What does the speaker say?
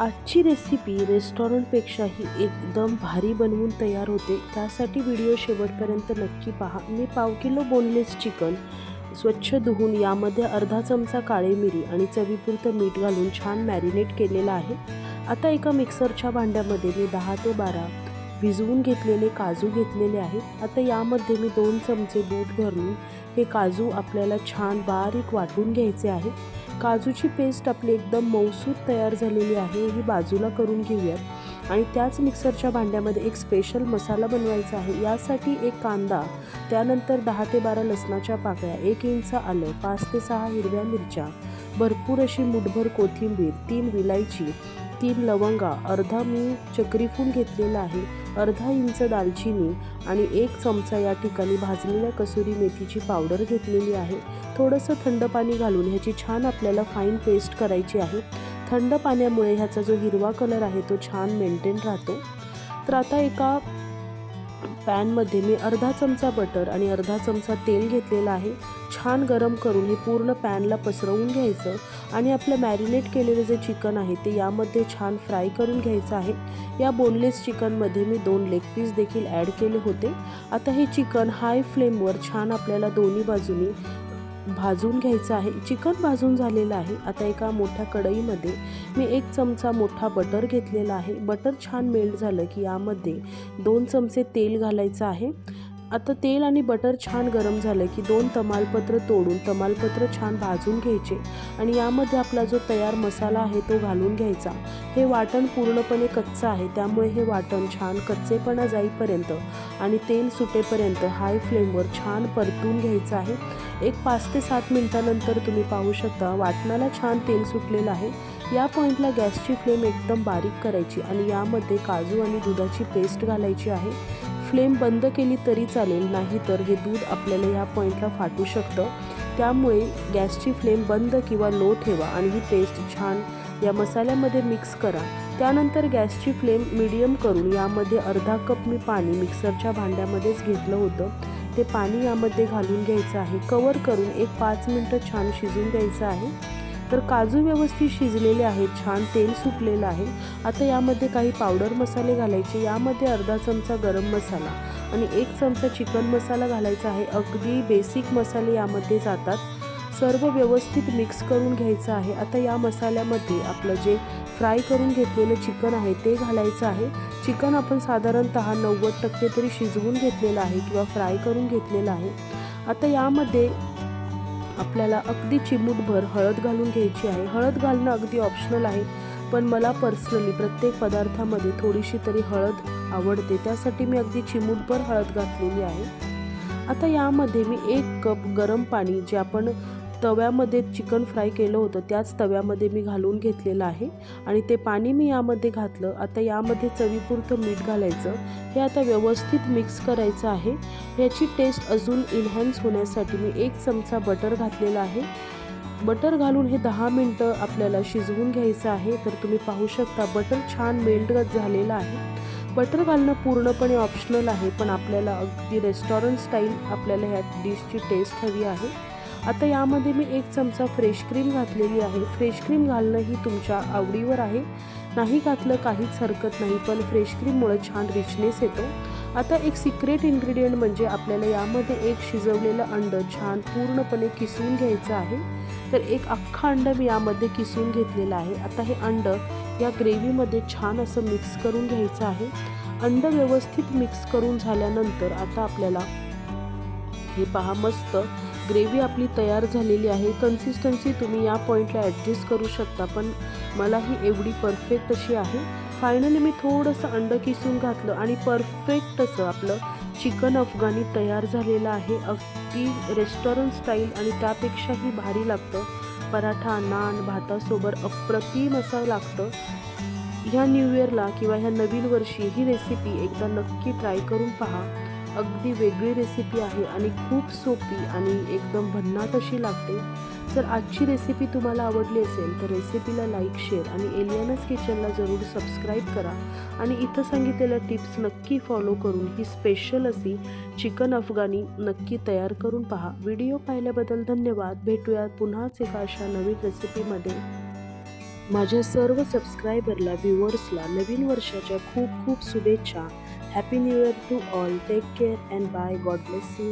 आजची रेसिपी रेस्टॉरंटपेक्षाही एकदम भारी बनवून तयार होते. त्यासाठी व्हिडिओ शेवटपर्यंत नक्की पहा. मी पाव किलो बोनलेस चिकन स्वच्छ धुवून यामध्ये अर्धा चमचा काळे मिरी आणि चवीपुरतं मीठ घालून छान मॅरिनेट केलेलं आहे. आता एका मिक्सरच्या भांड्यामध्ये मी दहा ते बारा भिजवून घेतलेले काजू घेतलेले आहेत आता यामध्ये मी दोन चमचे दूध घालून हे काजू आपल्याला छान बारीक वाटून घ्यायचे आहे. काजूची पेस्ट आपली एकदम मौसूद तयार झालेली आहे ही बाजूला करून घेऊयात. आणि त्याच मिक्सरच्या भांड्यामध्ये एक स्पेशल मसाला बनवायचा आहे. यासाठी एक कांदा त्यानंतर दहा ते बारा लसणाच्या पाकळ्या एक इंच आलं पाच ते सहा हिरव्या मिरच्या भरपूर अशी मुठभर कोथिंबीर तीन विलायची तीन लवंगा अर्धा मी चक्रीफूल घेतलेला आहे अर्धा इंच दालचिनी आणि एक चमचा या ठिकाणी भाजलेल्या कसुरी मेथीची पावडर घेतलेली आहे. थोडंसं थंड पाणी घालून ह्याची छान आपल्याला फाईन पेस्ट करायची आहे. थंड पाण्यामुळे ह्याचा जो हिरवा कलर आहे तो छान मेंटेन राहतो. तर आता एका पॅनमध्ये मी अर्धा चमचा बटर आणि अर्धा चमचा तेल घेतलेला आहे. छान गरम करून हे पूर्ण पॅनला पसरवून घ्यायचं आणि आपलं मॅरिनेट केलेलं जे चिकन आहे ते यामध्ये छान फ्राय करून घ्यायचं आहे. या बोनलेस चिकनमध्ये मी दोन लेग पीस देखील ॲड केले होते. आता हे चिकन हाय फ्लेमवर छान आपल्याला दोन्ही बाजूनी भाजून घ्यायचं आहे. चिकन भाजून झालेलं आहे. आता एका मोठ्या कढईमध्ये मी एक चमचा मोठा बटर घेतलेला आहे. बटर छान मेल्ट झालं की यामध्ये दोन चमचे तेल घालायचं आहे. आता तेल आणि बटर छान गरम झालं की दोन तमालपत्र तोडून तमालपत्र छान भाजून घ्यायचे आणि यामध्ये आपला जो तयार मसाला आहे तो घालून घ्यायचा. हे वाटण पूर्णपणे कच्चं आहे त्यामुळे हे वाटण छान कच्चेपणा जाईपर्यंत आणि तेल सुटेपर्यंत हाय फ्लेमवर छान परतून घ्यायचं आहे. एक पाच ते सात मिनटानंतर तुम्ही पाहू शकता वाटणाला छान तेल सुटलेलं आहे. या पॉईंटला गॅसची फ्लेम एकदम बारीक करायची आणि यामध्ये काजू आणि दुधाची पेस्ट घालायची आहे. फ्लेम बंद केली तरी चालेल नाही तर हे दूध आपल्याला या पॉईंटला फाटू शकतं. त्यामुळे गॅसची फ्लेम बंद किंवा लो ठेवा आणि ही पेस्ट छान या मसाल्यामध्ये मिक्स करा. त्यानंतर गॅसची फ्लेम मिडियम करून यामध्ये अर्धा कप मी पाणी मिक्सरच्या भांड्यामध्येच घेतलं होतं. ते पाणी यामध्ये घालून घ्यायचं आहे. कवर करून एक पाच मिनटं छान शिजून द्यायचं आहे. तर काजू व्यवस्थित शिजलेले आहेत छान तेल सुटलेलं आहे. आता यामध्ये काही पावडर मसाले घालायचे. यामध्ये अर्धा चमचा गरम मसाला आणि एक चमचा चिकन मसाला घालायचा आहे. अगदी बेसिक मसाले यामध्ये जातात. सर्व व्यवस्थित मिक्स करून घ्यायचं आहे. आता या मसाल्यामध्ये आपलं जे फ्राय करून घेतलेलं चिकन आहे ते घालायचं आहे. चिकन आपण साधारणत नव्वद टक्के तरी शिजवून घेतलेलं आहे किंवा फ्राय करून घेतलेलं आहे. आता यामध्ये आपल्याला अगदी चिमूटभर हळद घालून घ्यायची आहे. हळद घालणं अगदी ऑप्शनल आहे पण मला पर्सनली प्रत्येक पदार्थामध्ये थोडीशी तरी हळद आवडते. त्यासाठी मी अगदी चिमूटभर हळद घातलेली आहे. आता यामध्ये मी एक कप गरम पाणी जे आपण तव्यामध्ये चिकन फ्राय केलं होतं. त्याच तव्यामध्ये मी घालून घेतलेलं आहे आणि ते पाणी मी यामध्ये घातलं. आता यामध्ये चवीपुरतं मीठ घालायचं. हे आता व्यवस्थित मिक्स करायचं आहे. ह्याची टेस्ट अजून इन्हॅन्स होण्यासाठी मी एक चमचा बटर घातलेला आहे. बटर घालून हे दहा मिनटं आपल्याला शिजवून घ्यायचं आहे. तर तुम्ही पाहू शकता बटर छान मेल्ट झालेलं आहे. बटर घालणं पूर्णपणे ऑप्शनल आहे पण आपल्याला अगदी रेस्टॉरंट स्टाईल आपल्याला ह्या डिशची टेस्ट हवी आहे. आता यामध्ये मी एक चमचा फ्रेश क्रीम घातलेली आहे. फ्रेश क्रीम घालणं ही तुमच्या आवडीवर आहे. नाही घातलं काहीच हरकत नाही पण फ्रेश क्रीममुळं छान रिचनेस येतो. आता एक सिक्रेट इन्ग्रेडियंट म्हणजे आपल्याला यामध्ये एक शिजवलेलं अंड छान पूर्णपणे किसून घ्यायचं आहे. तर एक अख्खा अंड मी यामध्ये किसून घेतलेलं आहे. आता हे अंड या ग्रेव्हीमध्ये छान असं मिक्स करून घ्यायचं आहे. अंड व्यवस्थित मिक्स करून झाल्यानंतर आता आपल्याला हे पहा मस्त ग्रेव्ही आपली तयार झालेली आहे. कन्सिस्टन्सी तुम्ही या पॉईंटला ॲडजस्ट करू शकता पण मला ही एवढी परफेक्ट अशी आहे. फायनली मी थोडंसं अंडं किसून घातलं आणि परफेक्ट असं आपलं चिकन अफगाणी तयार झालेलं आहे. अगदी रेस्टॉरंट स्टाईल आणि त्यापेक्षाही भारी लागतं. पराठा नान भातासोबत अप्रतिम असं लागतं. ह्या न्यू इयरला किंवा ह्या नवीन वर्षी ही रेसिपी एकदा नक्की ट्राय करून पहा. अगदी वेगळी रेसिपी आहे आणि खूप सोपी आणि एकदम भन्नाट अशी लागते. जर आजची रेसिपी तुम्हाला आवडली असेल तर रेसिपीला लाईक शेअर आणि एलियानस किचनला जरूर सबस्क्राईब करा. आणि इथं सांगितलेल्या टिप्स नक्की फॉलो करून ही स्पेशल अशी चिकन अफगाणी नक्की तयार करून पहा. व्हिडिओ पाहिल्याबद्दल धन्यवाद. भेटूयात पुन्हाच एका अशा नवीन रेसिपीमध्ये माझ्या सर्व सबस्क्रायबरला व्ह्युअर्सला नवीन वर्षाच्या खूप खूप शुभेच्छा. Happy new year to all take care and bye God bless you